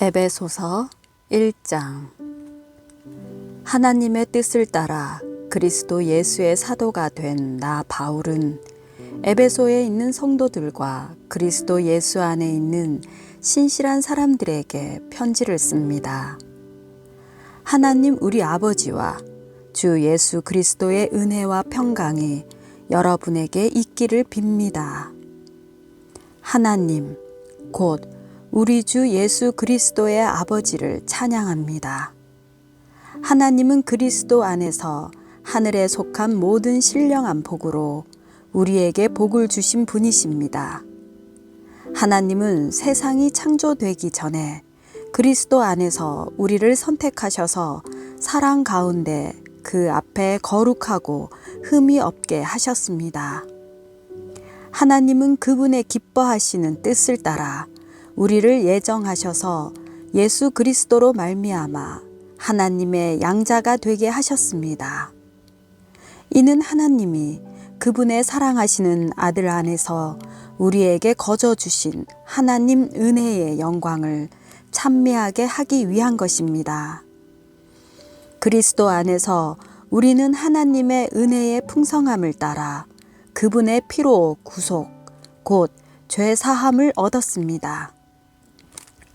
에베소서 1장 하나님의 뜻을 따라 그리스도 예수의 사도가 된 나 바울은 에베소에 있는 성도들과 그리스도 예수 안에 있는 신실한 사람들에게 편지를 씁니다. 하나님 우리 아버지와 주 예수 그리스도의 은혜와 평강이 여러분에게 있기를 빕니다. 하나님, 곧 우리 주 예수 그리스도의 아버지를 찬양합니다. 하나님은 그리스도 안에서 하늘에 속한 모든 신령한 복으로 우리에게 복을 주신 분이십니다. 하나님은 세상이 창조되기 전에 그리스도 안에서 우리를 선택하셔서 사랑 가운데 그 앞에 거룩하고 흠이 없게 하셨습니다. 하나님은 그분의 기뻐하시는 뜻을 따라 우리를 예정하셔서 예수 그리스도로 말미암아 하나님의 양자가 되게 하셨습니다. 이는 하나님이 그분의 사랑하시는 아들 안에서 우리에게 거저 주신 하나님 은혜의 영광을 찬미하게 하기 위한 것입니다. 그리스도 안에서 우리는 하나님의 은혜의 풍성함을 따라 그분의 피로 구속, 곧 죄 사함을 얻었습니다.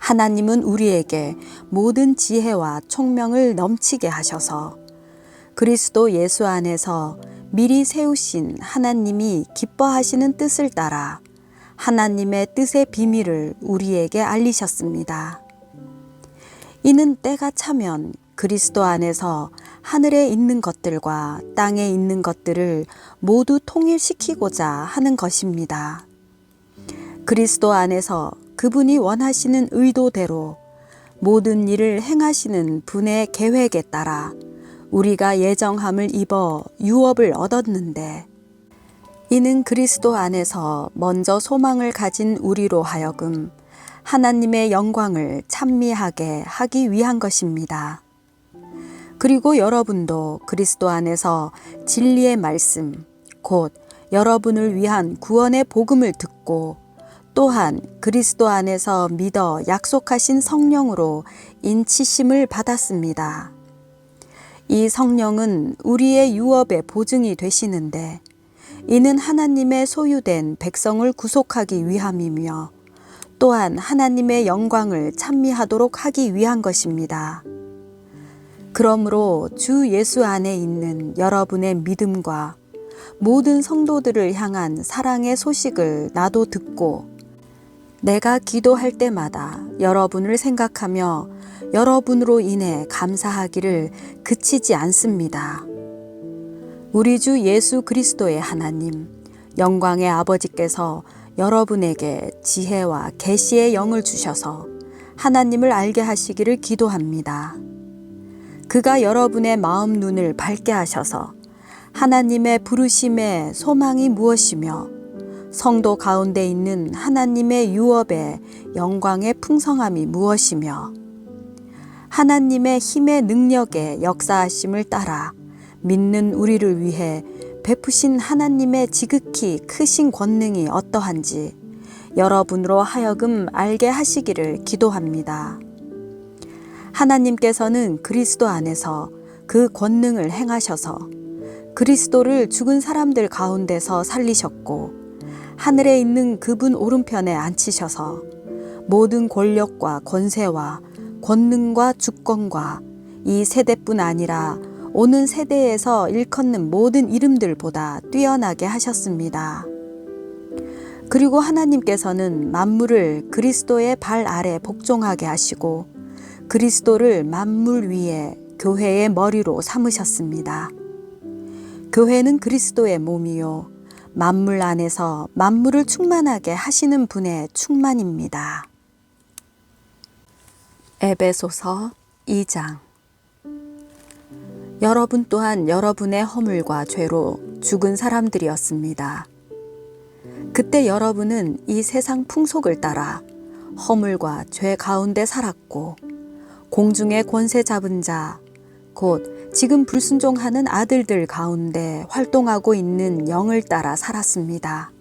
하나님은 우리에게 모든 지혜와 총명을 넘치게 하셔서 그리스도 예수 안에서 미리 세우신 하나님이 기뻐하시는 뜻을 따라 하나님의 뜻의 비밀을 우리에게 알리셨습니다. 이는 때가 차면 그리스도 안에서 하늘에 있는 것들과 땅에 있는 것들을 모두 통일시키고자 하는 것입니다. 그리스도 안에서 그분이 원하시는 의도대로 모든 일을 행하시는 분의 계획에 따라 우리가 예정함을 입어 유업을 얻었는데 이는 그리스도 안에서 먼저 소망을 가진 우리로 하여금 하나님의 영광을 찬미하게 하기 위한 것입니다. 그리고 여러분도 그리스도 안에서 진리의 말씀, 곧 여러분을 위한 구원의 복음을 듣고 또한 그리스도 안에서 믿어 약속하신 성령으로 인치심을 받았습니다. 이 성령은 우리의 유업의 보증이 되시는데 이는 하나님의 소유된 백성을 구속하기 위함이며 또한 하나님의 영광을 찬미하도록 하기 위한 것입니다. 그러므로 주 예수 안에 있는 여러분의 믿음과 모든 성도들을 향한 사랑의 소식을 나도 듣고 내가 기도할 때마다 여러분을 생각하며 여러분으로 인해 감사하기를 그치지 않습니다. 우리 주 예수 그리스도의 하나님, 영광의 아버지께서 여러분에게 지혜와 계시의 영을 주셔서 하나님을 알게 하시기를 기도합니다. 그가 여러분의 마음 눈을 밝게 하셔서 하나님의 부르심의 소망이 무엇이며 성도 가운데 있는 하나님의 유업의 영광의 풍성함이 무엇이며 하나님의 힘의 능력의 역사하심을 따라 믿는 우리를 위해 베푸신 하나님의 지극히 크신 권능이 어떠한지 여러분으로 하여금 알게 하시기를 기도합니다. 하나님께서는 그리스도 안에서 그 권능을 행하셔서 그리스도를 죽은 사람들 가운데서 살리셨고 하늘에 있는 그분 오른편에 앉히셔서 모든 권력과 권세와 권능과 주권과 이 세대뿐 아니라 오는 세대에서 일컫는 모든 이름들보다 뛰어나게 하셨습니다. 그리고 하나님께서는 만물을 그리스도의 발 아래 복종하게 하시고 그리스도를 만물 위에 교회의 머리로 삼으셨습니다. 교회는 그리스도의 몸이요. 만물 안에서 만물을 충만하게 하시는 분의 충만입니다. 에베소서 2장 여러분 또한 여러분의 허물과 죄로 죽은 사람들이었습니다. 그때 여러분은 이 세상 풍속을 따라 허물과 죄 가운데 살았고 공중의 권세 잡은 자, 곧 지금 불순종하는 아들들 가운데 활동하고 있는 영을 따라 살았습니다.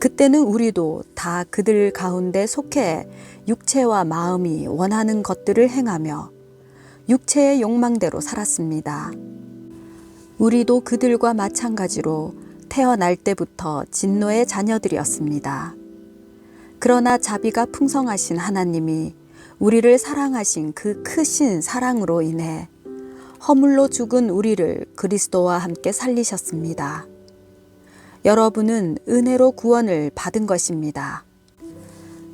그때는 우리도 다 그들 가운데 속해 육체와 마음이 원하는 것들을 행하며 육체의 욕망대로 살았습니다. 우리도 그들과 마찬가지로 태어날 때부터 진노의 자녀들이었습니다. 그러나 자비가 풍성하신 하나님이 우리를 사랑하신 그 크신 사랑으로 인해 허물로 죽은 우리를 그리스도와 함께 살리셨습니다. 여러분은 은혜로 구원을 받은 것입니다.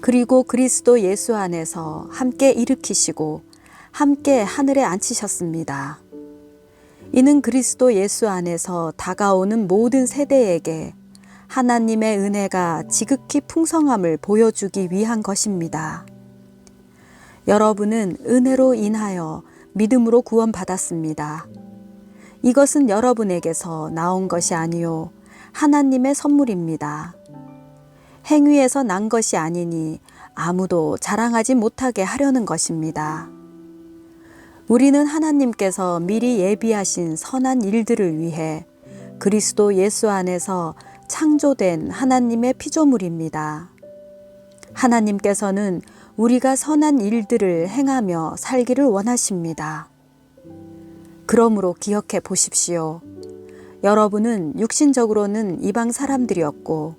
그리고 그리스도 예수 안에서 함께 일으키시고 함께 하늘에 앉히셨습니다. 이는 그리스도 예수 안에서 다가오는 모든 세대에게 하나님의 은혜가 지극히 풍성함을 보여주기 위한 것입니다. 여러분은 은혜로 인하여 믿음으로 구원받았습니다. 이것은 여러분에게서 나온 것이 아니요 하나님의 선물입니다. 행위에서 난 것이 아니니 아무도 자랑하지 못하게 하려는 것입니다. 우리는 하나님께서 미리 예비하신 선한 일들을 위해 그리스도 예수 안에서 창조된 하나님의 피조물입니다. 하나님께서는 우리가 선한 일들을 행하며 살기를 원하십니다. 그러므로 기억해 보십시오. 여러분은 육신적으로는 이방 사람들이었고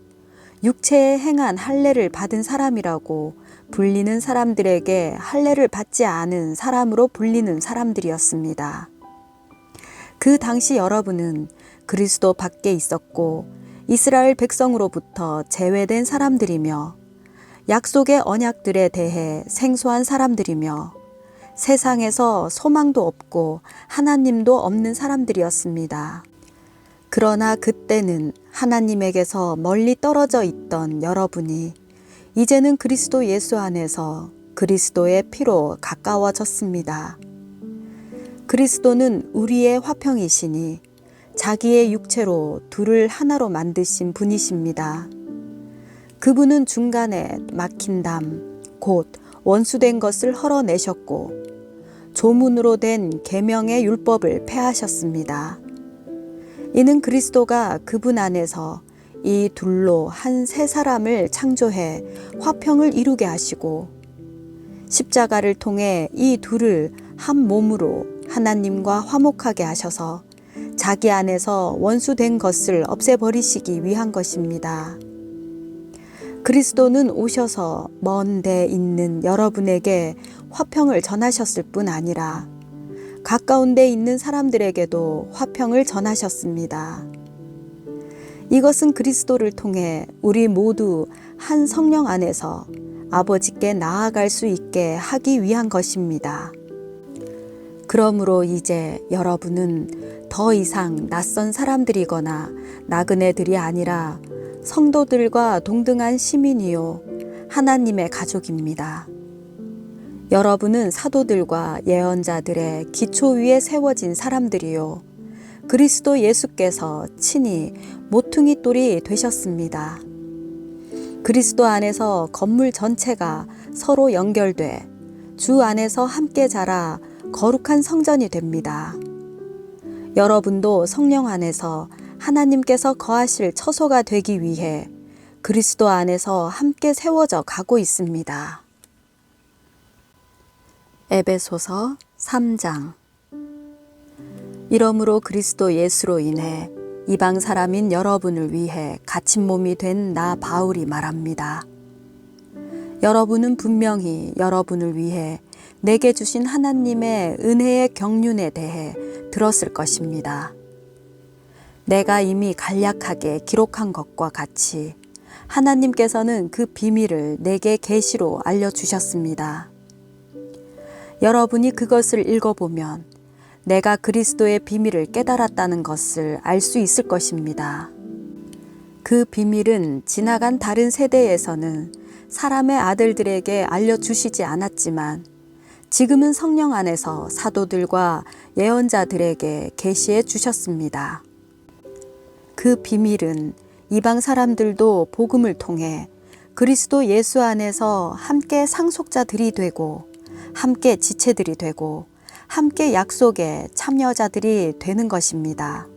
육체에 행한 할례를 받은 사람이라고 불리는 사람들에게 할례를 받지 않은 사람으로 불리는 사람들이었습니다. 그 당시 여러분은 그리스도 밖에 있었고 이스라엘 백성으로부터 제외된 사람들이며 약속의 언약들에 대해 생소한 사람들이며 세상에서 소망도 없고 하나님도 없는 사람들이었습니다. 그러나 그때는 하나님에게서 멀리 떨어져 있던 여러분이 이제는 그리스도 예수 안에서 그리스도의 피로 가까워졌습니다. 그리스도는 우리의 화평이시니 자기의 육체로 둘을 하나로 만드신 분이십니다. 그분은 중간에 막힌 담, 곧 원수된 것을 헐어내셨고 조문으로 된 계명의 율법을 폐하셨습니다. 이는 그리스도가 그분 안에서 이 둘로 한 세 사람을 창조해 화평을 이루게 하시고 십자가를 통해 이 둘을 한 몸으로 하나님과 화목하게 하셔서 자기 안에서 원수된 것을 없애버리시기 위한 것입니다. 그리스도는 오셔서 먼 데 있는 여러분에게 화평을 전하셨을 뿐 아니라 가까운 데 있는 사람들에게도 화평을 전하셨습니다. 이것은 그리스도를 통해 우리 모두 한 성령 안에서 아버지께 나아갈 수 있게 하기 위한 것입니다. 그러므로 이제 여러분은 더 이상 낯선 사람들이거나 나그네들이 아니라 성도들과 동등한 시민이요 하나님의 가족입니다. 여러분은 사도들과 예언자들의 기초 위에 세워진 사람들이요. 그리스도 예수께서 친히 모퉁이 돌이 되셨습니다. 그리스도 안에서 건물 전체가 서로 연결돼 주 안에서 함께 자라 거룩한 성전이 됩니다. 여러분도 성령 안에서 하나님께서 거하실 처소가 되기 위해 그리스도 안에서 함께 세워져 가고 있습니다. 에베소서 3장 이러므로 그리스도 예수로 인해 이방 사람인 여러분을 위해 갇힌 몸이 된 나 바울이 말합니다. 여러분은 분명히 여러분을 위해 내게 주신 하나님의 은혜의 경륜에 대해 들었을 것입니다. 내가 이미 간략하게 기록한 것과 같이 하나님께서는 그 비밀을 내게 계시로 알려주셨습니다. 여러분이 그것을 읽어보면 내가 그리스도의 비밀을 깨달았다는 것을 알 수 있을 것입니다. 그 비밀은 지나간 다른 세대에서는 사람의 아들들에게 알려주시지 않았지만 지금은 성령 안에서 사도들과 예언자들에게 계시해 주셨습니다. 그 비밀은 이방 사람들도 복음을 통해 그리스도 예수 안에서 함께 상속자들이 되고 함께 지체들이 되고 함께 약속의 참여자들이 되는 것입니다.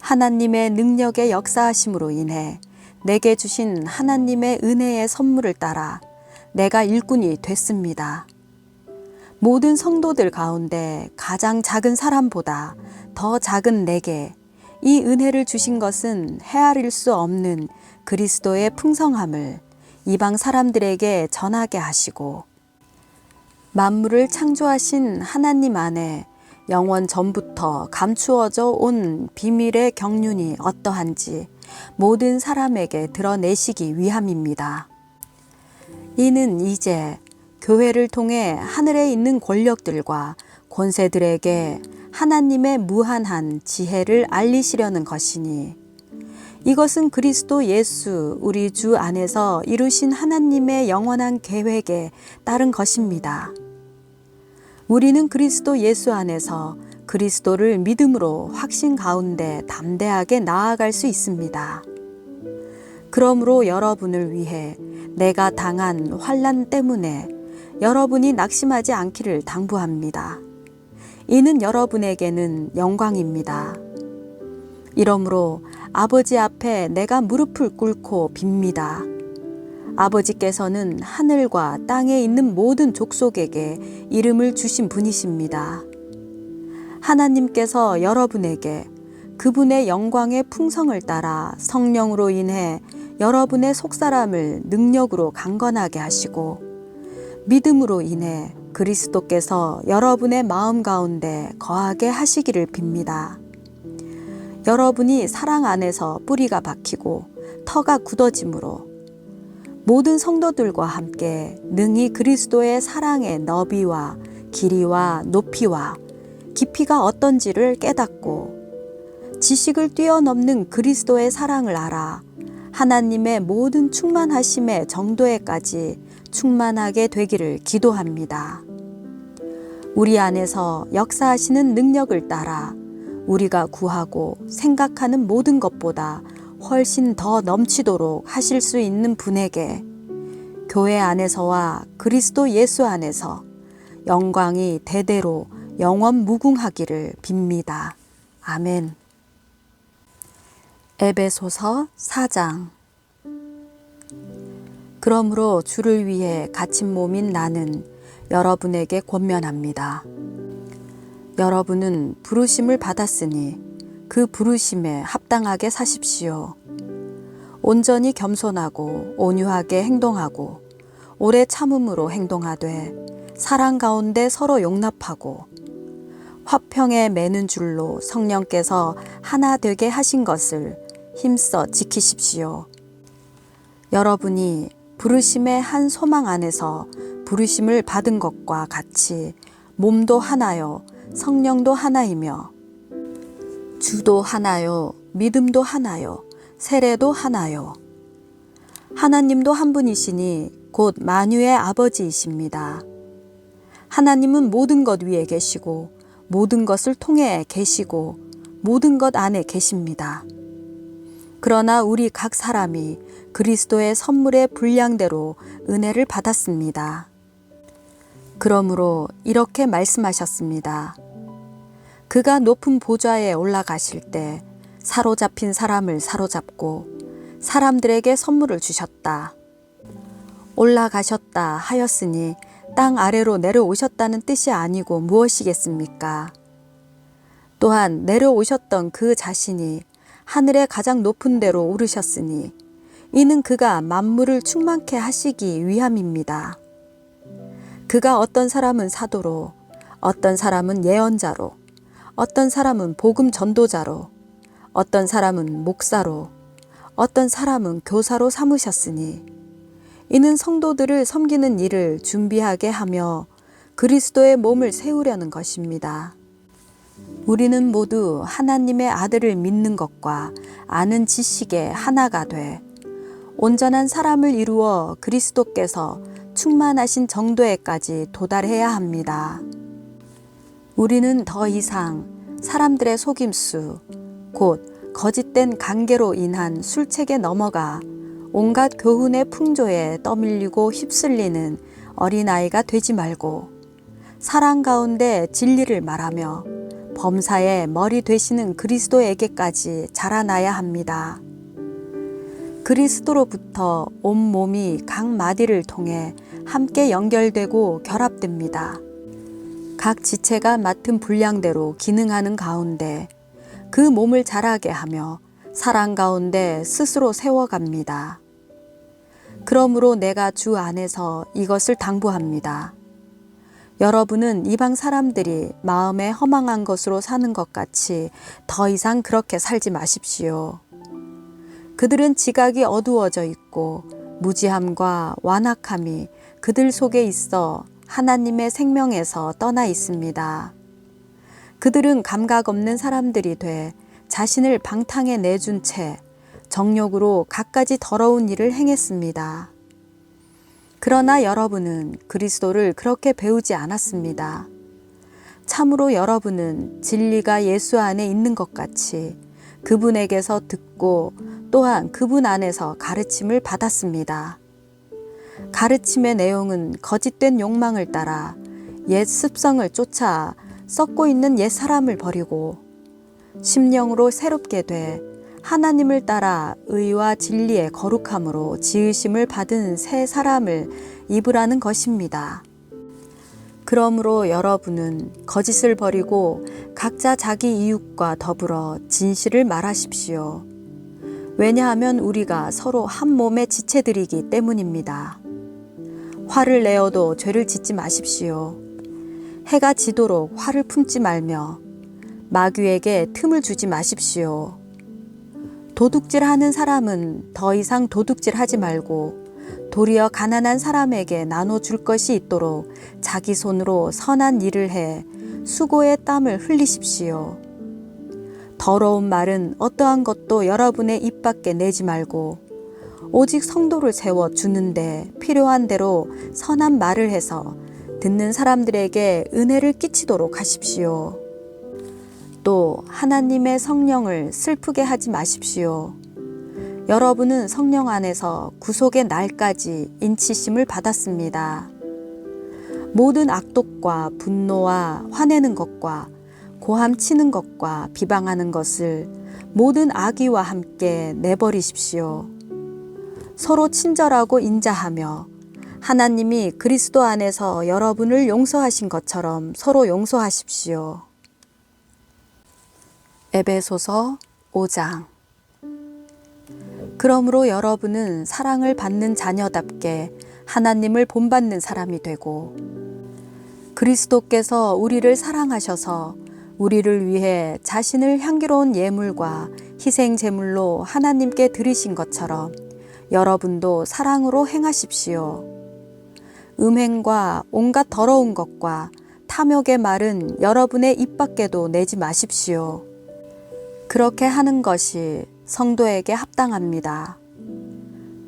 하나님의 능력의 역사하심으로 인해 내게 주신 하나님의 은혜의 선물을 따라 내가 일꾼이 됐습니다. 모든 성도들 가운데 가장 작은 사람보다 더 작은 내게 이 은혜를 주신 것은 헤아릴 수 없는 그리스도의 풍성함을 이방 사람들에게 전하게 하시고 만물을 창조하신 하나님 안에 영원 전부터 감추어져 온 비밀의 경륜이 어떠한지 모든 사람에게 드러내시기 위함입니다. 이는 이제 교회를 통해 하늘에 있는 권력들과 권세들에게 하나님의 무한한 지혜를 알리시려는 것이니 이것은 그리스도 예수 우리 주 안에서 이루신 하나님의 영원한 계획에 따른 것입니다. 우리는 그리스도 예수 안에서 그리스도를 믿음으로 확신 가운데 담대하게 나아갈 수 있습니다. 그러므로 여러분을 위해 내가 당한 환란 때문에 여러분이 낙심하지 않기를 당부합니다. 이는 여러분에게는 영광입니다. 이러므로 아버지 앞에 내가 무릎을 꿇고 빕니다. 아버지께서는 하늘과 땅에 있는 모든 족속에게 이름을 주신 분이십니다. 하나님께서 여러분에게 그분의 영광의 풍성을 따라 성령으로 인해 여러분의 속사람을 능력으로 강건하게 하시고 믿음으로 인해 그리스도께서 여러분의 마음 가운데 거하게 하시기를 빕니다. 여러분이 사랑 안에서 뿌리가 박히고 터가 굳어짐으로 모든 성도들과 함께 능히 그리스도의 사랑의 너비와 길이와 높이와 깊이가 어떤지를 깨닫고 지식을 뛰어넘는 그리스도의 사랑을 알아 하나님의 모든 충만하심의 정도에까지 충만하게 되기를 기도합니다. 우리 안에서 역사하시는 능력을 따라 우리가 구하고 생각하는 모든 것보다 훨씬 더 넘치도록 하실 수 있는 분에게 교회 안에서와 그리스도 예수 안에서 영광이 대대로 영원 무궁하기를 빕니다. 아멘. 에베소서 4장 그러므로 주를 위해 갇힌 몸인 나는 여러분에게 권면합니다. 여러분은 부르심을 받았으니 그 부르심에 합당하게 사십시오. 온전히 겸손하고 온유하게 행동하고 오래 참음으로 행동하되 사랑 가운데 서로 용납하고 화평에 매는 줄로 성령께서 하나 되게 하신 것을 힘써 지키십시오. 여러분이 부르심의 한 소망 안에서 부르심을 받은 것과 같이 몸도 하나요, 성령도 하나이며 주도 하나요, 믿음도 하나요, 세례도 하나요. 하나님도 한 분이시니 곧 만유의 아버지이십니다. 하나님은 모든 것 위에 계시고 모든 것을 통해 계시고 모든 것 안에 계십니다. 그러나 우리 각 사람이 그리스도의 선물의 분량대로 은혜를 받았습니다. 그러므로 이렇게 말씀하셨습니다. 그가 높은 보좌에 올라가실 때 사로잡힌 사람을 사로잡고 사람들에게 선물을 주셨다. 올라가셨다 하였으니 땅 아래로 내려오셨다는 뜻이 아니고 무엇이겠습니까? 또한 내려오셨던 그 자신이 하늘의 가장 높은 데로 오르셨으니 이는 그가 만물을 충만케 하시기 위함입니다. 그가 어떤 사람은 사도로, 어떤 사람은 예언자로, 어떤 사람은 복음 전도자로, 어떤 사람은 목사로, 어떤 사람은 교사로 삼으셨으니 이는 성도들을 섬기는 일을 준비하게 하며 그리스도의 몸을 세우려는 것입니다. 우리는 모두 하나님의 아들을 믿는 것과 아는 지식에 하나가 돼 온전한 사람을 이루어 그리스도께서 충만하신 정도에까지 도달해야 합니다. 우리는 더 이상 사람들의 속임수, 곧 거짓된 관계로 인한 술책에 넘어가 온갖 교훈의 풍조에 떠밀리고 휩쓸리는 어린아이가 되지 말고 사랑 가운데 진리를 말하며 범사의 머리 되시는 그리스도에게까지 자라나야 합니다. 그리스도로부터 온 몸이 각 마디를 통해 함께 연결되고 결합됩니다. 각 지체가 맡은 분량대로 기능하는 가운데 그 몸을 자라게 하며 사랑 가운데 스스로 세워갑니다. 그러므로 내가 주 안에서 이것을 당부합니다. 여러분은 이방 사람들이 마음에 허망한 것으로 사는 것 같이 더 이상 그렇게 살지 마십시오. 그들은 지각이 어두워져 있고 무지함과 완악함이 그들 속에 있어 하나님의 생명에서 떠나 있습니다. 그들은 감각 없는 사람들이 돼 자신을 방탕에 내준 채 정욕으로 갖가지 더러운 일을 행했습니다. 그러나 여러분은 그리스도를 그렇게 배우지 않았습니다. 참으로 여러분은 진리가 예수 안에 있는 것 같이 그분에게서 듣고 또한 그분 안에서 가르침을 받았습니다. 가르침의 내용은 거짓된 욕망을 따라 옛 습성을 쫓아 썩고 있는 옛 사람을 버리고 심령으로 새롭게 돼 하나님을 따라 의와 진리의 거룩함으로 지으심을 받은 새 사람을 입으라는 것입니다. 그러므로 여러분은 거짓을 버리고 각자 자기 이웃과 더불어 진실을 말하십시오. 왜냐하면 우리가 서로 한 몸의 지체들이기 때문입니다. 화를 내어도 죄를 짓지 마십시오. 해가 지도록 화를 품지 말며 마귀에게 틈을 주지 마십시오. 도둑질 하는 사람은 더 이상 도둑질 하지 말고 도리어 가난한 사람에게 나눠줄 것이 있도록 자기 손으로 선한 일을 해 수고의 땀을 흘리십시오. 더러운 말은 어떠한 것도 여러분의 입 밖에 내지 말고 오직 성도를 세워 주는데 필요한 대로 선한 말을 해서 듣는 사람들에게 은혜를 끼치도록 하십시오. 또 하나님의 성령을 슬프게 하지 마십시오. 여러분은 성령 안에서 구속의 날까지 인치심을 받았습니다. 모든 악독과 분노와 화내는 것과 고함 치는 것과 비방하는 것을 모든 악의와 함께 내버리십시오. 서로 친절하고 인자하며 하나님이 그리스도 안에서 여러분을 용서하신 것처럼 서로 용서하십시오. 에베소서 5장 그러므로 여러분은 사랑을 받는 자녀답게 하나님을 본받는 사람이 되고 그리스도께서 우리를 사랑하셔서 우리를 위해 자신을 향기로운 예물과 희생 제물로 하나님께 드리신 것처럼 여러분도 사랑으로 행하십시오. 음행과 온갖 더러운 것과 탐욕의 말은 여러분의 입 밖에도 내지 마십시오. 그렇게 하는 것이 성도에게 합당합니다.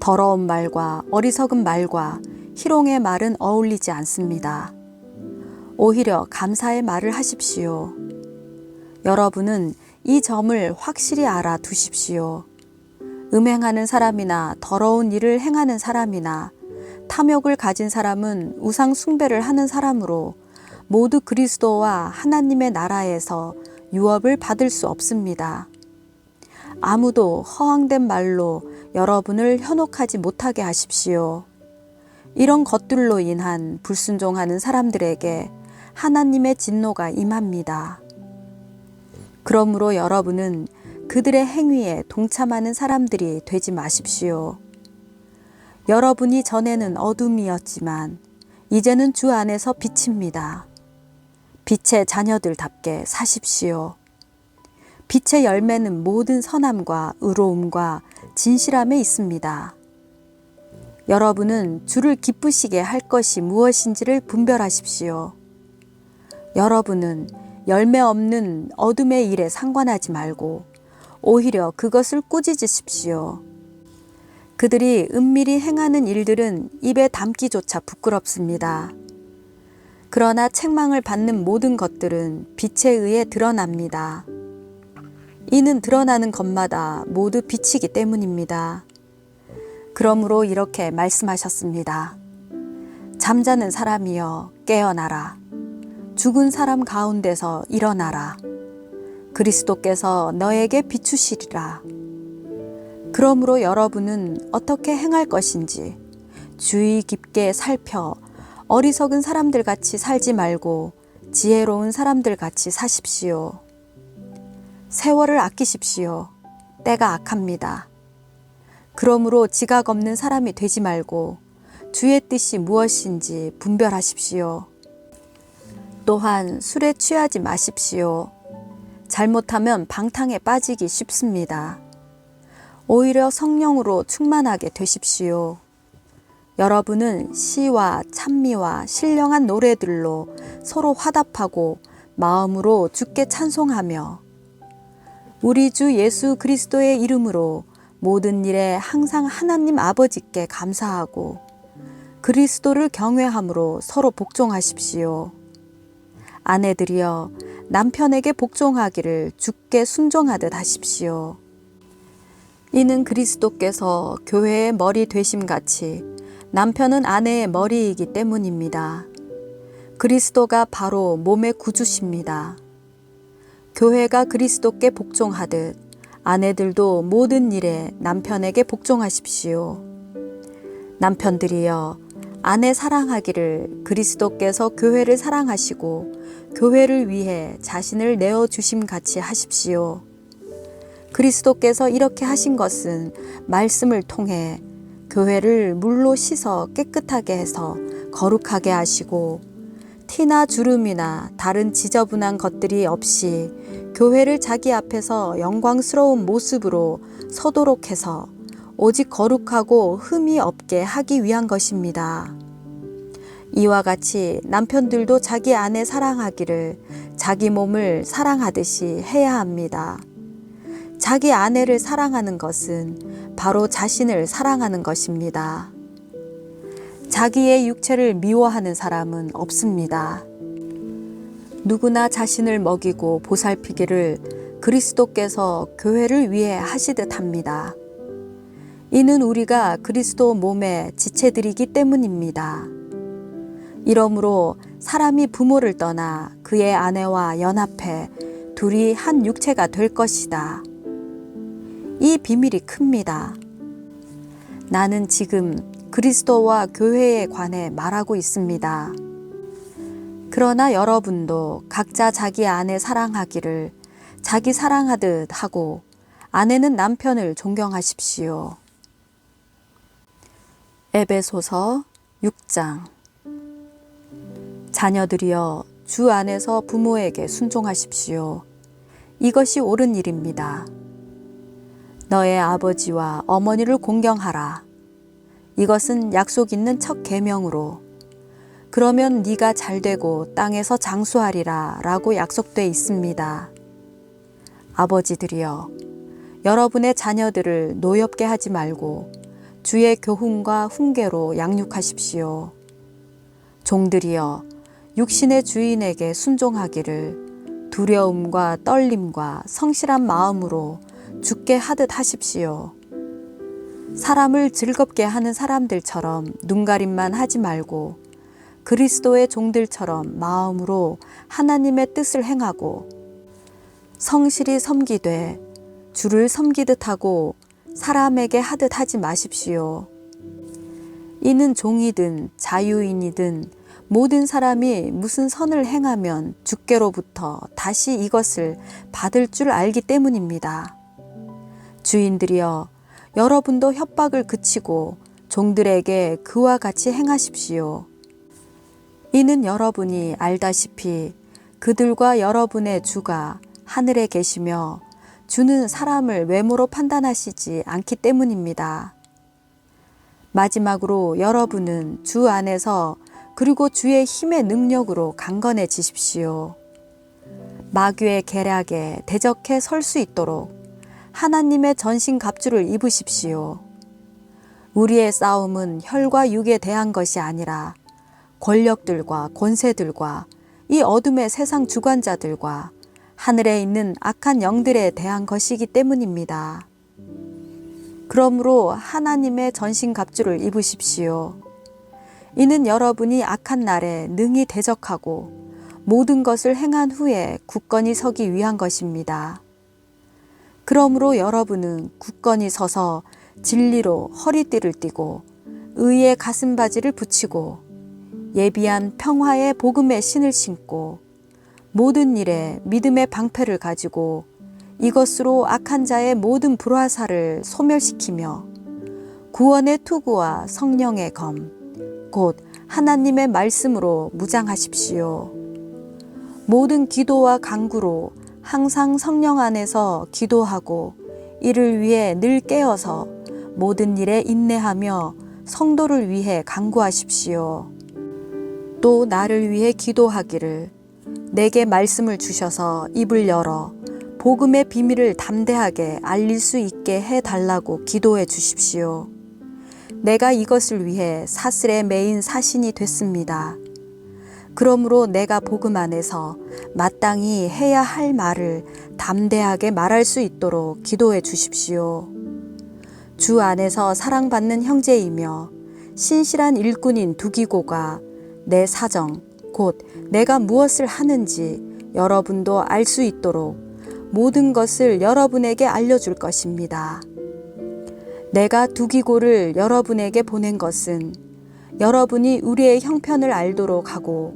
더러운 말과 어리석은 말과 희롱의 말은 어울리지 않습니다. 오히려 감사의 말을 하십시오. 여러분은 이 점을 확실히 알아 두십시오. 음행하는 사람이나 더러운 일을 행하는 사람이나 탐욕을 가진 사람은 우상 숭배를 하는 사람으로 모두 그리스도와 하나님의 나라에서 유업을 받을 수 없습니다. 아무도 허황된 말로 여러분을 현혹하지 못하게 하십시오. 이런 것들로 인한 불순종하는 사람들에게 하나님의 진노가 임합니다. 그러므로 여러분은 그들의 행위에 동참하는 사람들이 되지 마십시오. 여러분이 전에는 어둠이었지만 이제는 주 안에서 빛입니다. 빛의 자녀들답게 사십시오. 빛의 열매는 모든 선함과 의로움과 진실함에 있습니다. 여러분은 주를 기쁘시게 할 것이 무엇인지를 분별하십시오. 여러분은 열매 없는 어둠의 일에 상관하지 말고 오히려 그것을 꾸짖으십시오. 그들이 은밀히 행하는 일들은 입에 담기조차 부끄럽습니다. 그러나 책망을 받는 모든 것들은 빛에 의해 드러납니다. 이는 드러나는 것마다 모두 빛이기 때문입니다. 그러므로 이렇게 말씀하셨습니다. 잠자는 사람이여 깨어나라. 죽은 사람 가운데서 일어나라. 그리스도께서 너에게 비추시리라. 그러므로 여러분은 어떻게 행할 것인지 주의 깊게 살펴 어리석은 사람들 같이 살지 말고 지혜로운 사람들 같이 사십시오. 세월을 아끼십시오. 때가 악합니다. 그러므로 지각 없는 사람이 되지 말고 주의 뜻이 무엇인지 분별하십시오. 또한 술에 취하지 마십시오. 잘못하면 방탕에 빠지기 쉽습니다. 오히려 성령으로 충만하게 되십시오. 여러분은 시와 찬미와 신령한 노래들로 서로 화답하고 마음으로 주께 찬송하며 우리 주 예수 그리스도의 이름으로 모든 일에 항상 하나님 아버지께 감사하고 그리스도를 경외함으로 서로 복종하십시오. 아내들이여 남편에게 복종하기를 주께 순종하듯 하십시오. 이는 그리스도께서 교회의 머리 되심 같이 남편은 아내의 머리이기 때문입니다. 그리스도가 바로 몸의 구주십니다. 교회가 그리스도께 복종하듯 아내들도 모든 일에 남편에게 복종하십시오. 남편들이여 아내 사랑하기를 그리스도께서 교회를 사랑하시고 교회를 위해 자신을 내어 주심 같이 하십시오. 그리스도께서 이렇게 하신 것은 말씀을 통해 교회를 물로 씻어 깨끗하게 해서 거룩하게 하시고 티나 주름이나 다른 지저분한 것들이 없이 교회를 자기 앞에서 영광스러운 모습으로 서도록 해서 오직 거룩하고 흠이 없게 하기 위한 것입니다. 이와 같이 남편들도 자기 아내 사랑하기를 자기 몸을 사랑하듯이 해야 합니다. 자기 아내를 사랑하는 것은 바로 자신을 사랑하는 것입니다. 자기의 육체를 미워하는 사람은 없습니다. 누구나 자신을 먹이고 보살피기를 그리스도께서 교회를 위해 하시듯 합니다. 이는 우리가 그리스도 몸의 지체들이기 때문입니다. 이러므로 사람이 부모를 떠나 그의 아내와 연합해 둘이 한 육체가 될 것이다. 이 비밀이 큽니다. 나는 지금 그리스도와 교회에 관해 말하고 있습니다. 그러나 여러분도 각자 자기 아내 사랑하기를 자기 사랑하듯 하고 아내는 남편을 존경하십시오. 에베소서 6장 자녀들이여 주 안에서 부모에게 순종하십시오. 이것이 옳은 일입니다. 너의 아버지와 어머니를 공경하라. 이것은 약속 있는 첫 계명으로 그러면 네가 잘 되고 땅에서 장수하리라 라고 약속돼 있습니다. 아버지들이여 여러분의 자녀들을 노엽게 하지 말고 주의 교훈과 훈계로 양육하십시오. 종들이여 육신의 주인에게 순종하기를 두려움과 떨림과 성실한 마음으로 죽게 하듯 하십시오. 사람을 즐겁게 하는 사람들처럼 눈가림만 하지 말고 그리스도의 종들처럼 마음으로 하나님의 뜻을 행하고 성실히 섬기되 주를 섬기듯 하고 사람에게 하듯 하지 마십시오. 이는 종이든 자유인이든 모든 사람이 무슨 선을 행하면 주께로부터 다시 이것을 받을 줄 알기 때문입니다. 주인들이여 여러분도 협박을 그치고 종들에게 그와 같이 행하십시오. 이는 여러분이 알다시피 그들과 여러분의 주가 하늘에 계시며 주는 사람을 외모로 판단하시지 않기 때문입니다. 마지막으로 여러분은 주 안에서 그리고 주의 힘의 능력으로 강건해지십시오. 마귀의 계략에 대적해 설 수 있도록 하나님의 전신 갑주를 입으십시오. 우리의 싸움은 혈과 육에 대한 것이 아니라 권력들과 권세들과 이 어둠의 세상 주관자들과 하늘에 있는 악한 영들에 대한 것이기 때문입니다. 그러므로 하나님의 전신 갑주를 입으십시오. 이는 여러분이 악한 날에 능히 대적하고 모든 것을 행한 후에 굳건히 서기 위한 것입니다. 그러므로 여러분은 굳건히 서서 진리로 허리띠를 띠고 의의 가슴바지를 붙이고 예비한 평화의 복음의 신을 신고 모든 일에 믿음의 방패를 가지고 이것으로 악한 자의 모든 불화사를 소멸시키며 구원의 투구와 성령의 검, 곧 하나님의 말씀으로 무장하십시오. 모든 기도와 간구로 항상 성령 안에서 기도하고 이를 위해 늘 깨어서 모든 일에 인내하며 성도를 위해 간구하십시오. 또 나를 위해 기도하기를 내게 말씀을 주셔서 입을 열어 복음의 비밀을 담대하게 알릴 수 있게 해 달라고 기도해 주십시오. 내가 이것을 위해 사슬에 매인 사신이 됐습니다. 그러므로 내가 복음 안에서 마땅히 해야 할 말을 담대하게 말할 수 있도록 기도해 주십시오. 주 안에서 사랑받는 형제이며 신실한 일꾼인 두기고가 내 사정, 곧 내가 무엇을 하는지 여러분도 알 수 있도록 모든 것을 여러분에게 알려줄 것입니다. 내가 두기고를 여러분에게 보낸 것은 여러분이 우리의 형편을 알도록 하고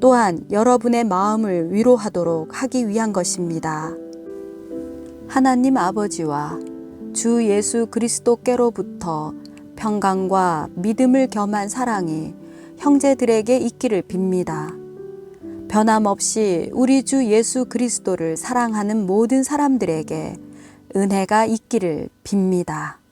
또한 여러분의 마음을 위로하도록 하기 위한 것입니다. 하나님 아버지와 주 예수 그리스도께로부터 평강과 믿음을 겸한 사랑이 형제들에게 있기를 빕니다. 변함없이 우리 주 예수 그리스도를 사랑하는 모든 사람들에게 은혜가 있기를 빕니다.